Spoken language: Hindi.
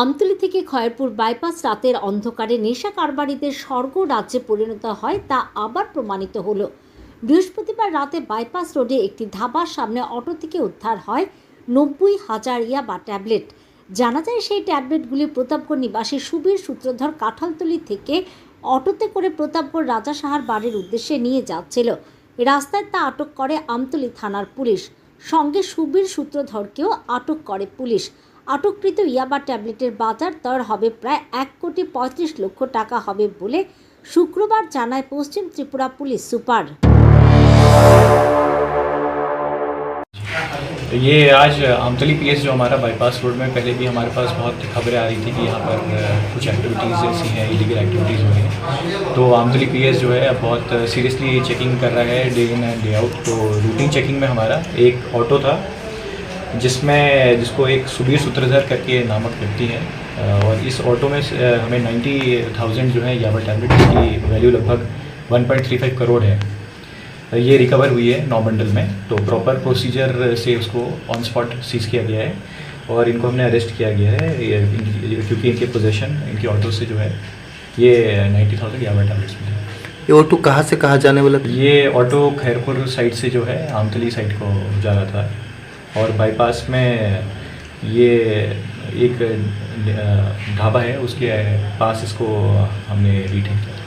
আমতলী থেকে খয়েরপুর বাইপাস রাতের অন্ধকারে নেশা কারবারিদের স্বর্গ রাজ্যে পরিণত হয় তা আবার প্রমাণিত হলো। বৃহস্পতিবার রাতে বাইপাস রোডে একটি ধাবার সামনে অটো থেকে উদ্ধার হয় নব্বই হাজার ইয়াবা ট্যাবলেট। জানা যায় সেই ট্যাবলেটগুলি প্রতাপগড় নিবাসী সুবীর সূত্রধর কাঁঠালতলি থেকে অটোতে করে প্রতাপগড় রাজা সাহার বাড়ির উদ্দেশ্যে নিয়ে যাচ্ছিল। রাস্তায় তা আটক করে আমতলি থানার পুলিশ। সঙ্গে সুবীর সূত্রধরকেও আটক করে পুলিশ। আটককৃত ইয়াবা ট্যাবলেটের বাজার দর হবে প্রায় এক কোটি পঁয়ত্রিশ লক্ষ টাকা হবে বলে শুক্রবার জানায় পশ্চিম ত্রিপুরা পুলিশ সুপার ये आज आमतली पीएस जो हमारा बाईपास रोड में पहले भी हमारे पास बहुत खबरें आ रही थी कि यहाँ पर अ, कुछ एक्टिविटीज़ ऐसी हैं इलीगल एक्टिविटीज़ हो रही हैं तो आमतली पीएस जो है अब बहुत सीरियसली चेकिंग कर रहा है day in and day out तो रूटीन चेकिंग में हमारा एक ऑटो था जिसमें जिसको एक सुबीर सूत्रधर करके नामक व्यक्ति है और इस ऑटो में हमें नाइन्टी थाउज़ेंड जो है यावर टैबलेट की वैल्यू लगभग 1.35 करोड़ है। ये रिकवर हुई है नौ बंडल में तो प्रॉपर प्रोसीजर से उसको ऑन स्पॉट सीज किया गया है और इनको हमने अरेस्ट किया गया है क्योंकि इनके पोजेशन इनके ऑटो से जो है ये नाइन्टी थाउज़ेंड यावर टैबलेट्स मिले ये ऑटो कहाँ से कहाँ जाने वाला ये ऑटो खैरपुर साइड से जो है आमतली साइड को जा रहा था। और बाईपास में ये एक ढाबा है उसके पास इसको हमने रिटेन किया।